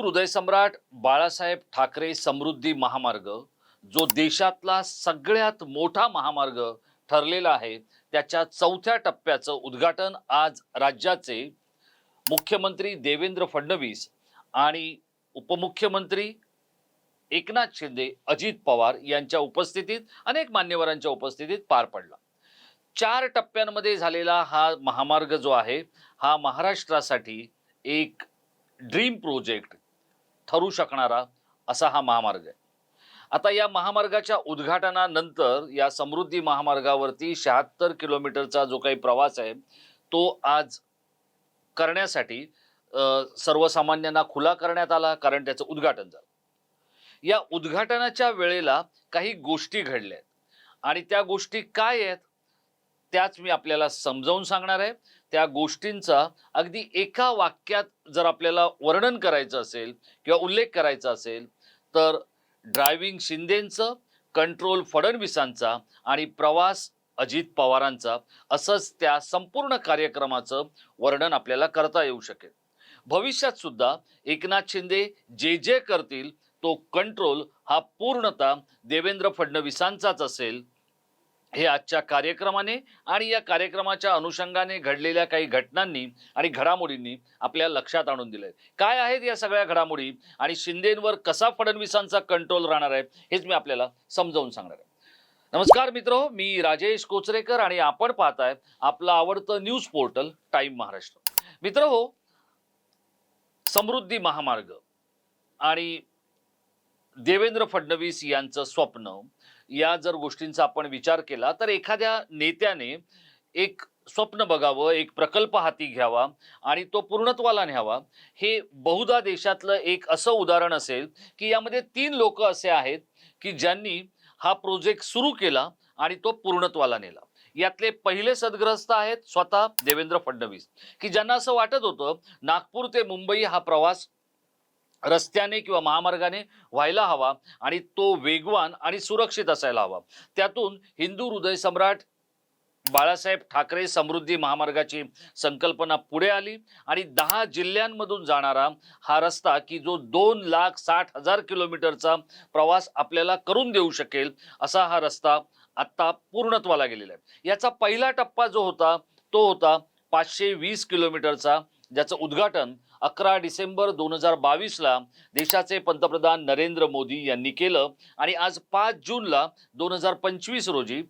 मित्र हृदयसम्राट बाळासाहेब ठाकरे समृद्धी महामार्ग जो देशातला सगळ्यात मोठा महामार्ग ठरलेला आहे त्याच्या चौथ्या टप्प्याचं उद्घाटन आज राज्याचे मुख्यमंत्री देवेंद्र फडणवीस आणि उपमुख्यमंत्री एकनाथ शिंदे अजित पवार यांच्या उपस्थितीत अनेक मान्यवरांच्या उपस्थितीत पार पडला. चार टप्प्यांमध्ये झालेला हा महामार्ग जो आहे हा महाराष्ट्रासाठी एक ड्रीम प्रोजेक्ट ठरू शकणारा असा हा महामार्ग आहे. आता या महामार्गाच्या उद्घाटनानंतर या समृद्धी महामार्गावरती शहात्तर किलोमीटरचा जो काही प्रवास आहे तो आज करण्यासाठी सर्वसामान्यांना खुला करण्यात आला कारण त्याचं उद्घाटन झालं. या उद्घाटनाच्या वेळेला काही गोष्टी घडल्या आहेत. आणि त्या गोष्टी काय आहेत? त्याच मी आपल्याला समजावून सांगणार आहे. त्या गोष्टींचा अगदी एका वाक्यात जर आपल्याला वर्णन करायचं असेल किंवा उल्लेख करायचा असेल तर ड्रायव्हिंग शिंदेंचं कंट्रोल फडणवीसांचा आणि प्रवास अजित पवारांचा असंच त्या संपूर्ण कार्यक्रमाचं वर्णन आपल्याला करता येऊ शकेल. भविष्यात सुद्धा एकनाथ शिंदे जे जे करतील तो कंट्रोल हा पूर्णतः देवेंद्र फडणवीसांचाच असेल. हे आजच्या कार्यक्रमाने आणि या कार्यक्रमाच्या अनुषंगाने घडलेल्या काही घटनांनी आणि घडामोडींनी आपल्या लक्षात आणून दिलंय. काय आहेत या सगळ्या घडामोडी आणि शिंदेंवर कसा फडणवीसांचा कंट्रोल राहणार आहे हेच मी आपल्याला समजावून सांगणार आहे. नमस्कार मित्र मी राजेश कोचरेकर आणि आपण पाहताय आपलं आवडतं न्यूज पोर्टल टाइम महाराष्ट्र. मित्र हो समृद्धी महामार्ग आणि देवेंद्र फडणवीस यांचं स्वप्न या जर गोष्टींचा आपण विचार केला तर एखाद्या नेत्याने एक स्वप्न बघावं एक प्रकल्प हाती घ्यावा आणि तो पूर्णत्वाला न्यावा. हे बहुधा देशातलं एक असं उदाहरण असेल की यामध्ये तीन लोक असे आहेत की ज्यांनी हा प्रोजेक्ट सुरू केला आणि तो पूर्णत्वाला नेला. यातले पहिले सद्ग्रस्त आहेत स्वतः देवेंद्र फडणवीस की ज्यांना असं वाटत होतं नागपूर ते मुंबई हा प्रवास रस्त्याने किंवा महामार्गाने व्हायला हवा आणि तो वेगवान आणि सुरक्षित असायला हवा. त्यातून हिंदू हृदय सम्राट बाळासाहेब ठाकरे समृद्धी महामार्गाची संकल्पना पुढे आली आणि दहा जिल्ह्यांमधून जाणारा हा रस्ता की जो दोन लाख साठ हजार किलोमीटरचा प्रवास आपल्याला करून देऊ शकेल असा हा रस्ता आत्ता पूर्णत्वाला गेलेला आहे. याचा पहिला टप्पा जो होता तो होता पाचशे वीस किलोमीटरचा ज्याचं उद्घाटन अकरा डिसेंबर दोन हजार बावीसला देशाचे पंतप्रधान नरेंद्र मोदी यांनी केलं. आणि आज पाच जूनला दोन हजार पंचवीस रोजी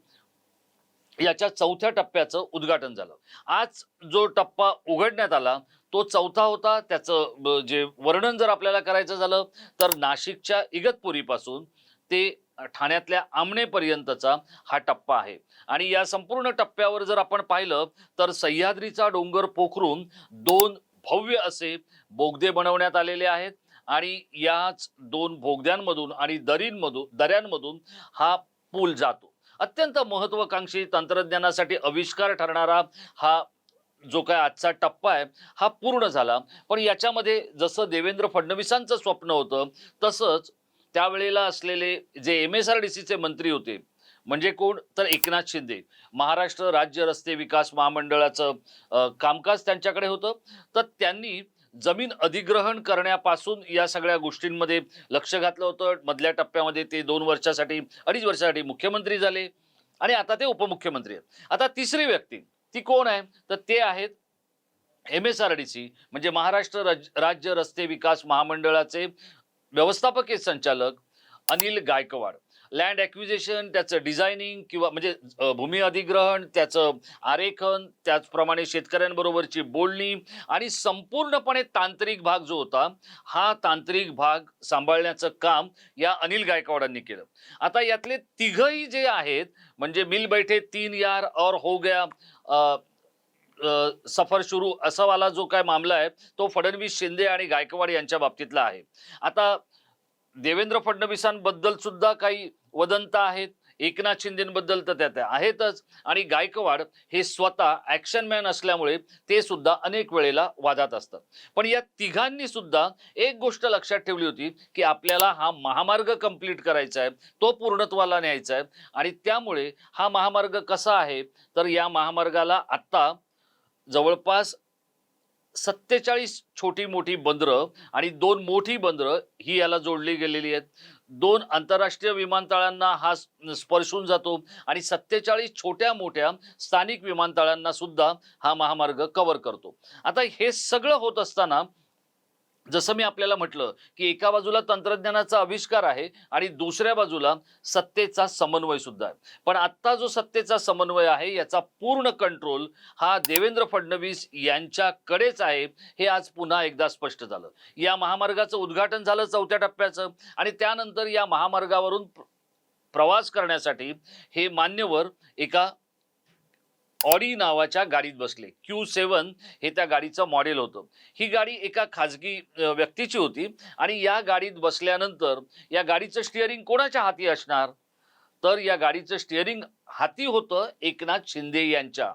याच्या चौथ्या टप्प्याचं उद्घाटन झालं. आज जो टप्पा उघडण्यात आला तो चौथा होता. त्याचं ब- जे वर्णन जर आपल्याला करायचं झालं तर नाशिकच्या इगतपुरीपासून ते ठाण्यातल्या आमणेपर्यंतचा हा टप्पा आहे. आणि या संपूर्ण टप्प्यावर जर आपण पाहिलं तर सह्याद्रीचा डोंगर पोखरून दोन भव्य असे बोगदे बनवण्यात आलेले आहेत. आणि याच दोन बोगद्यांमधून आणि दरींमधून दऱ्यांमधून हा पूल जातो. अत्यंत महत्वाकांक्षी तंत्रज्ञानासाठी आविष्कार ठरणारा हा जो काय आजचा टप्पा आहे हा पूर्ण झाला. पण याच्यामध्ये जसं देवेंद्र फडणवीसांचं स्वप्न होतं तसंच त्यावेळेला असलेले जे एम एस आर डी सीचे मंत्री होते म्हणजे कोण? तर एकनाथ शिंदे. महाराष्ट्र राज्य रस्ते विकास महामंडळाचं कामकाज त्यांच्याकडे होतं. तर त्यांनी जमीन अधिग्रहण करण्यापासून या सगळ्या गोष्टींमध्ये लक्ष घातलं होतं. मधल्या टप्प्यामध्ये ते दोन वर्षासाठी अडीच वर्षासाठी मुख्यमंत्री झाले. आणि आता ते उपमुख्यमंत्री आहेत. आता तिसरी व्यक्ती ती कोण आहे? तर ते आहेत M S R D C म्हणजे महाराष्ट्र राज- राज्य रस्ते विकास महामंडळाचे व्यवस्थापकीय संचालक अनिल गायकवाड. लँड ॲक्विजेशन त्याचं डिझायनिंग किंवा म्हणजे भूमी अधिग्रहण त्याचं आरेखन त्याचप्रमाणे शेतकऱ्यांबरोबरची बोलणी आणि संपूर्णपणे तांत्रिक भाग जो होता हा तांत्रिक भाग सांभाळण्याचं काम या अनिल गायकवाडांनी केलं. आता यातले तिघही जे आहेत म्हणजे मिल बैठे तीन यार और हो गया सफर सुरू असा वाला जो काय मामला आहे तो फडणवीस शिंदे आणि गायकवाड यांच्या बाबतीतला आहे. आता देवेंद्र फडणवीसांबद्दल सुद्धा काही वदंत आहेत एकनाथ शिंदेबद्दल तर त्यात आहेतच. आणि गायकवाड हे स्वतः ऍक्शन मॅन असल्यामुळे ते सुद्धा अनेक वेळेला वादात असतात. पण या तिघांनी सुद्धा एक गोष्ट लक्षात ठेवली होती की आपल्याला हा महामार्ग कंप्लीट करायचा आहे तो पूर्णत्वाला न्यायचा आहे. आणि त्यामुळे हा महामार्ग कसा आहे? तर या महामार्गाला आत्ता जवळपास सत्तेचाळीस छोटी मोठी बंदरं आणि दोन मोठी बंदरं ही याला जोडली गेलेली आहेत. दोन आंतरराष्ट्रीय विमानतळांना हा स्पर्शून जातो आणि सत्तेचाळीस छोट्या मोठ्या स्थानिक विमानतळांना सुद्धा हा महामार्ग कव्हर करतो. आता हे सगळं होत असताना जसं मी आपल्याला म्हटलं की एका बाजूला तंत्रज्ञानाचा आविष्कार आहे आणि दुसऱ्या बाजूला सत्तेचा समन्वय सुद्धा आहे. पण आत्ता जो सत्तेचा समन्वय आहे याचा पूर्ण कंट्रोल हा देवेंद्र फडणवीस यांच्याकडेच आहे हे आज पुन्हा एकदा स्पष्ट झालं. या महामार्गाचं उद्घाटन झालं चौथ्या टप्प्याचं आणि त्यानंतर या महामार्गावरून प्र- प्रवास करण्यासाठी हे मान्यवर एका ऑडी नावाच्या गाडीत बसले. क्यू सेवन हे त्या गाडीचं मॉडेल होतं. ही गाडी एका खाजगी व्यक्तीची होती आणि या गाडीत बसल्यानंतर या गाडीचं स्टिअरिंग कोणाच्या हाती असणार? तर या गाडीचं स्टिअरिंग हाती होतं एकनाथ शिंदे यांच्या.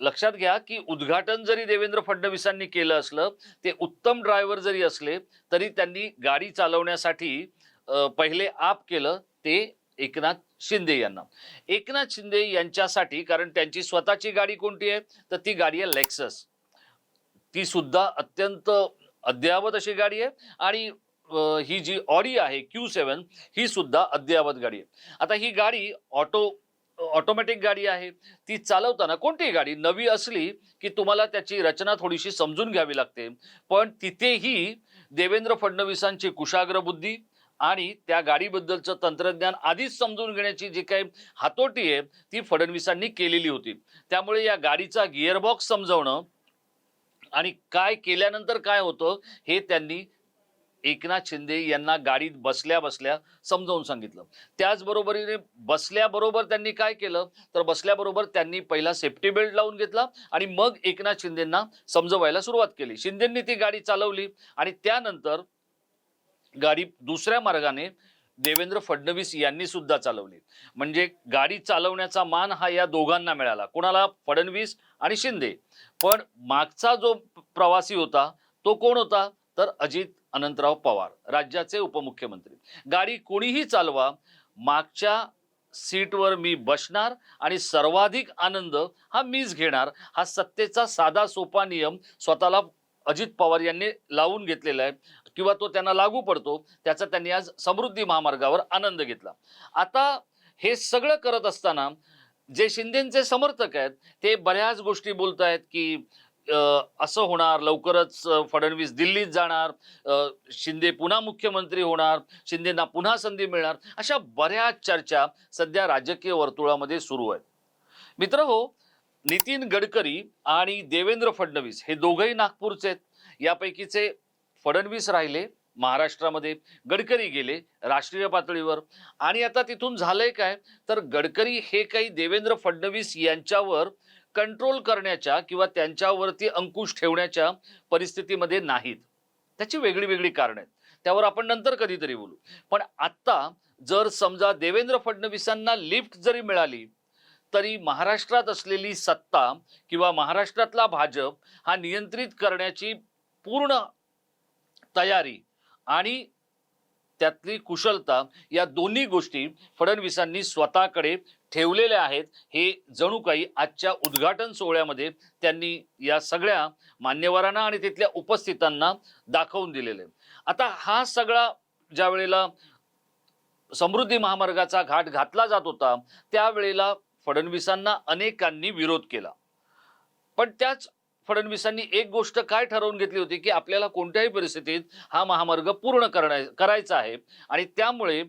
लक्षात घ्या की उद्घाटन जरी देवेंद्र फडणवीसांनी केलं असलं ते उत्तम ड्रायव्हर जरी असले तरी त्यांनी गाडी चालवण्यासाठी पहिले आप केलं ते एकनाथ शिंदे यांना. एकनाथ शिंदे यांच्यासाठी कारण त्यांची स्वतःची गाडी कोणती आहे? तर ती गाडी आहे लेक्सस ती सुद्धा अत्यंत अद्ययावत अशी गाडी आहे. आणि ही जी ऑडी आहे क्यू सेवन ही सुद्धा अद्ययावत गाडी आहे. आता ही गाडी ऑटो ऑटोमॅटिक गाडी आहे. ती चालवताना कोणतीही गाडी नवी असली की तुम्हाला त्याची रचना थोडीशी समजून घ्यावी लागते. पण तिथेही देवेंद्र फडणवीसांची कुशाग्र बुद्धी आणि त्या गाडीबद्दलचं तंत्रज्ञान आधीच समजून घेण्याची जी काही हातोटी आहे ती फडणवीसांनी केलेली होती. त्यामुळे या गाडीचा गिअरबॉक्स समजवणं आणि काय केल्यानंतर काय होतं हे त्यांनी एकनाथ शिंदे यांना गाडीत बसल्या बसल्या समजावून सांगितलं. त्याचबरोबरीने बसल्याबरोबर त्यांनी काय केलं तर बसल्याबरोबर त्यांनी पहिला सेफ्टी बेल्ट लावून घेतला आणि मग एकनाथ शिंदेंना समजवायला सुरुवात केली. शिंदेंनी ती गाडी चालवली आणि त्यानंतर गाडी दुसऱ्या मार्गाने देवेंद्र फडणवीस यांनी सुद्धा चालवली. म्हणजे गाडी चालवण्याचा मान हा या दोघांना मिळाला. कोणाला? फडणवीस आणि शिंदे. पण मागचा जो प्रवासी होता तो कोण होता? तर अजित अनंतराव पवार राज्याचे उपमुख्यमंत्री. गाडी कोणीही चालवा मागच्या सीटवर मी बसणार आणि सर्वाधिक आनंद हा मीच घेणार. हा सत्तेचा साधा सोपा नियम स्वतःला अजित पवार यांनी लावून घेतलेला आहे किंवा तो त्यांना लागू पडतो त्याचा त्यांनी आज समृद्धी महामार्गावर आनंद घेतला. आता हे सगळं करत असताना जे शिंदेचे समर्थक आहेत ते बऱ्याच गोष्टी बोलत आहेत की असं होणार लवकरच फडणवीस दिल्लीत जाणार शिंदे पुन्हा मुख्यमंत्री होणार शिंदेना पुन्हा संधी मिळणार अशा बऱ्याच चर्चा सध्या राजकीय वर्तुळामध्ये सुरू आहेत. मित्र हो नितीन गडकरी आणि देवेंद्र फडणवीस हे दोघंही नागपूरचे आहेत. यापैकीचे फडणवीस राहिले महाराष्ट्रामध्ये गडकरी गेले राष्ट्रीय पातळीवर. आणि आता तिथून झालंय काय? तर गडकरी हे काही देवेंद्र फडणवीस यांच्यावर कंट्रोल करण्याच्या किंवा त्यांच्यावरती अंकुश ठेवण्याच्या परिस्थितीमध्ये नाहीत. त्याची वेगळी वेगळी कारणं आहेत. त्यावर आपण नंतर कधीतरी बोलू. पण आत्ता जर समजा देवेंद्र फडणवीसांना लिफ्ट जरी मिळाली तरी महाराष्ट्रात असलेली सत्ता किंवा महाराष्ट्रातला भाजप हा नियंत्रित करण्याची पूर्ण तयारी आणि त्यातली कुशलता या दोन्ही गोष्टी फडणवीसांनी स्वतःकडे ठेवलेल्या आहेत. हे जणू काही आजच्या उद्घाटन सोहळ्यामध्ये त्यांनी या सगळ्या मान्यवरांना आणि तिथल्या उपस्थितांना दाखवून दिलेले. आता हा सगळा ज्या वेळेला समृद्धी महामार्गाचा घाट घातला जात होता त्यावेळेला फडणवीसांना अनेकांनी विरोध केला. पण त्याच फडणवीसांनी एक गोष्ट काय ठरवून घेतली होती की आपल्याला कोणत्याही परिस्थितीत हा महामार्ग पूर्ण करण्याय करायचा आहे. आणि त्यामुळे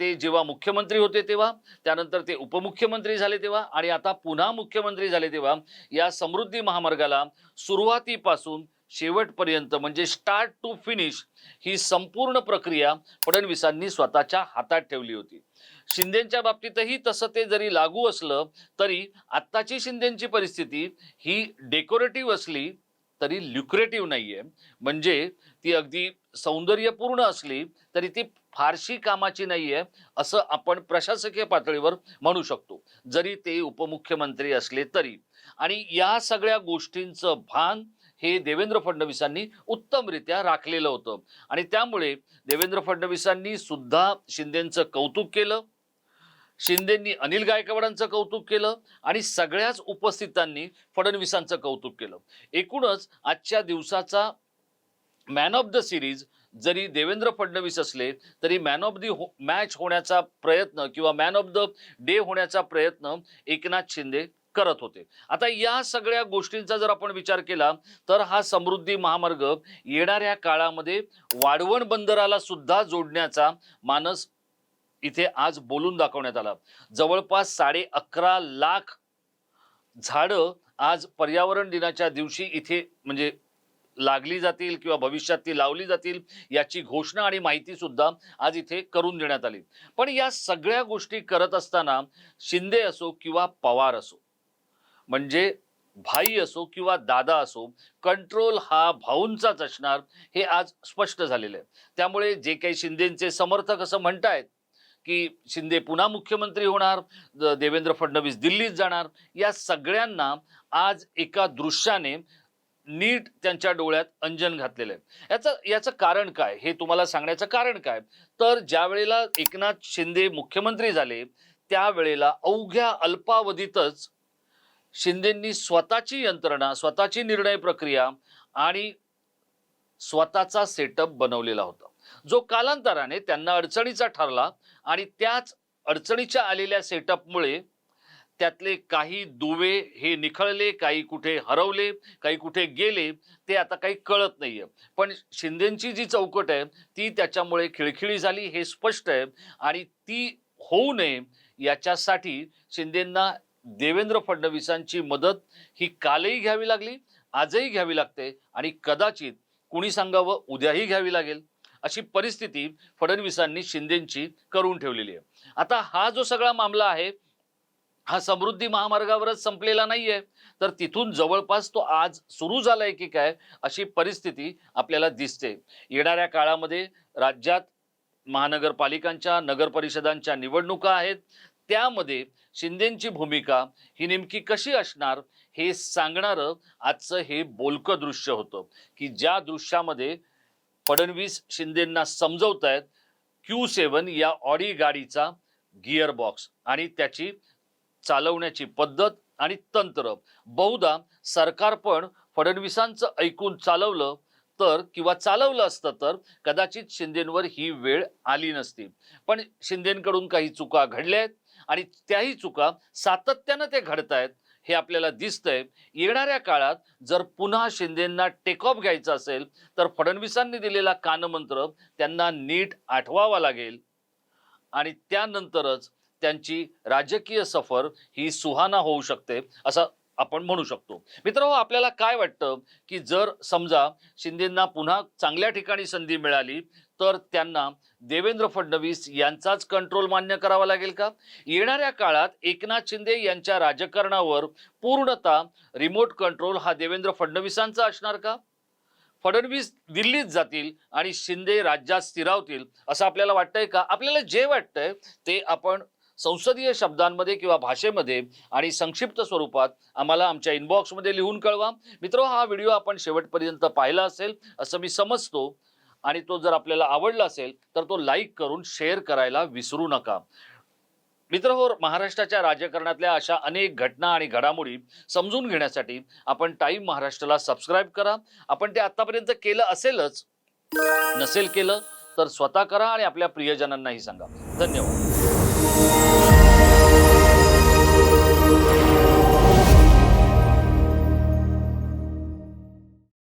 ते जेव्हा मुख्यमंत्री होते तेव्हा त्यानंतर ते उपमुख्यमंत्री झाले तेव्हा आणि आता पुन्हा मुख्यमंत्री झाले तेव्हा या समृद्धी महामार्गाला सुरुवातीपासून शेवटपर्यंत म्हणजे स्टार्ट टू फिनिश ही संपूर्ण प्रक्रिया फडणवीसांनी स्वतःच्या हातात ठेवली होती. शिंदेच्या बाबतीतही तसं ते जरी लागू असलं तरी आत्ताची शिंदेची परिस्थिती ही डेकोरेटिव्ह असली तरी ल्युक्रेटिव्ह नाहीये. म्हणजे ती अगदी सौंदर्यपूर्ण असली तरी ती फारशी कामाची नाहीये असं आपण प्रशासकीय पातळीवर म्हणू शकतो. जरी ते उपमुख्यमंत्री असले तरी. आणि या सगळ्या गोष्टींचं भान हे देवेंद्र फडणवीसांनी उत्तमरित्या राखलेलं होतं. आणि त्यामुळे देवेंद्र फडणवीसांनी सुद्धा शिंदेचं कौतुक केलं. शिंदेंनी अनिल गायकवाडांचं कौतुक केलं आणि सगळ्याच उपस्थितांनी फडणवीसांचं कौतुक केलं. एकूणच आजच्या दिवसाचा मॅन ऑफ द सिरीज जरी देवेंद्र फडणवीस असले तरी मॅन ऑफ द मॅच होण्याचा प्रयत्न किंवा मॅन ऑफ द डे होण्याचा प्रयत्न एकनाथ शिंदे करत होते. आता या सगळ्या गोष्टींचा जर आपण विचार केला तर हा समृद्धी महामार्ग येणाऱ्या काळामध्ये वाढवण बंदराला सुद्धा जोडण्याचा मानस इथे आज बोलून दाखवण्यात आला. जवळपास साडे अकरा लाख झाडं आज पर्यावरण दिनाच्या दिवशी इथे म्हणजे लागली जातील किंवा भविष्यात ती लावली जातील याची घोषणा आणि माहिती सुद्धा आज इथे करून देण्यात आली. पण या सगळ्या गोष्टी करत असताना शिंदे असो किंवा पवार असो म्हणजे भाई असो किंवा दादा असो कंट्रोल हा भाऊंचाच असणार हे आज स्पष्ट झालेलं आहे. त्यामुळे जे काही शिंदेचे समर्थक असं म्हणतायत की शिंदे पुन्हा मुख्यमंत्री होणार द- देवेंद्र फडणवीस दिल्लीत जाणार या सगळ्यांना आज एका दृश्याने नीट त्यांच्या डोळ्यात अंजन घातलेलं आहे. याचं याचं कारण काय? हे तुम्हाला सांगण्याचं कारण काय? तर ज्या वेळेला एकनाथ शिंदे मुख्यमंत्री झाले त्यावेळेला अवघ्या अल्पावधीतच शिंदेंनी स्वतःची यंत्रणा स्वतःची निर्णय प्रक्रिया आणि स्वतःचा सेटअप बनवलेला होता. जो कालांतराने त्यांना अडचणीचा ठरला आणि त्याच अडचणीच्या आलेल्या सेटअपमुळे त्यातले काही दुवे हे निखळले काही कुठे हरवले काही कुठे गेले ते आता काही कळत नाहीये. पण शिंदेची जी चौकट आहे ती त्याच्यामुळे खिळखिळी झाली हे स्पष्ट आहे आणि ती होऊ नये याच्यासाठी शिंदेंना देवेंद्र फडणवीसांची मदत ही कालही घ्यावी लागली आजही घ्यावी लागते आणि कदाचित कुणी सांगावं उद्याही घ्यावी लागेल. अशी परिस्थिती फडणवीसांनी शिंदेची करून ठेवलेली आहे. आता हा जो सगळा मामला आहे हा समृद्धी महामार्गावरच संपलेला नाहीये. तर तिथून जवळपास तो आज सुरू झालाय की काय अशी परिस्थिती आपल्याला दिसते. येणाऱ्या काळामध्ये राज्यात महानगरपालिकांच्या नगर परिषदांच्या निवडणुका आहेत. त्यामध्ये शिंदेची भूमिका ही नेमकी कशी असणार हे सांगणारं आजचं हे बोलकं दृश्य होतं की ज्या दृश्यामध्ये फडणवीस शिंदेंना समजवत आहेत क्यू सेवन या ऑडी गाडीचा गिअर बॉक्स आणि त्याची चालवण्याची पद्धत आणि तंत्र. बहुधा सरकार पण फडणवीसांचं ऐकून चालवलं तर किंवा चालवलं असतं तर कदाचित शिंदेंवर ही वेळ आली नसती. पण शिंदेंकडून काही चुका घडल्या आहेत आणि त्याही चुका सातत्यानं ते घडत आहेत हे आपल्याला दिसतंय. येणाऱ्या काळात जर पुन्हा शिंदेंना टेक ऑफ असेल तर फडणवीसांनी दिलेला कानमंत्र त्यांना नीट आठवावा लागेल. आणि त्यानंतरच त्यांची राजकीय सफर ही सुहाना होऊ शकते. असं आपण म्हणू शकतो. मित्र आपल्याला काय वाटतं की जर समजा शिंदेंना पुन्हा चांगल्या ठिकाणी संधी मिळाली तर त्यांना देवेंद्र फडणवीस यांचाच कंट्रोल मान्य करावा लागेल का? येणाऱ्या काळात एकनाथ शिंदे यांच्या राजकारणावर पूर्णतः रिमोट कंट्रोल हा देवेंद्र फडणवीसांचा असणार का? फडणवीस दिल्लीत जातील आणि शिंदे राज्यात स्थिरावतील असं आपल्याला वाटतंय का? आपल्याला जे वाटतंय ते आपण संसदीय शब्दांमध्ये किंवा भाषेमध्ये आणि संक्षिप्त स्वरूपात आम्हाला आमच्या इनबॉक्समध्ये लिहून कळवा. मित्र हा व्हिडिओ आपण शेवटपर्यंत पाहिला असेल असं मी समजतो. आणि तो जर आपल्याला आवडला असेल तर तो लाईक करून शेअर करायला विसरू नका. मित्र हो महाराष्ट्राच्या राजकारणातल्या अशा अनेक घटना आणि घडामोडी समजून घेण्यासाठी आपण टाईम महाराष्ट्राला सबस्क्राईब करा. आपण ते आतापर्यंत केलं असेलच नसेल केलं तर स्वतः करा आणि आपल्या प्रियजनांनाही सांगा. धन्यवाद.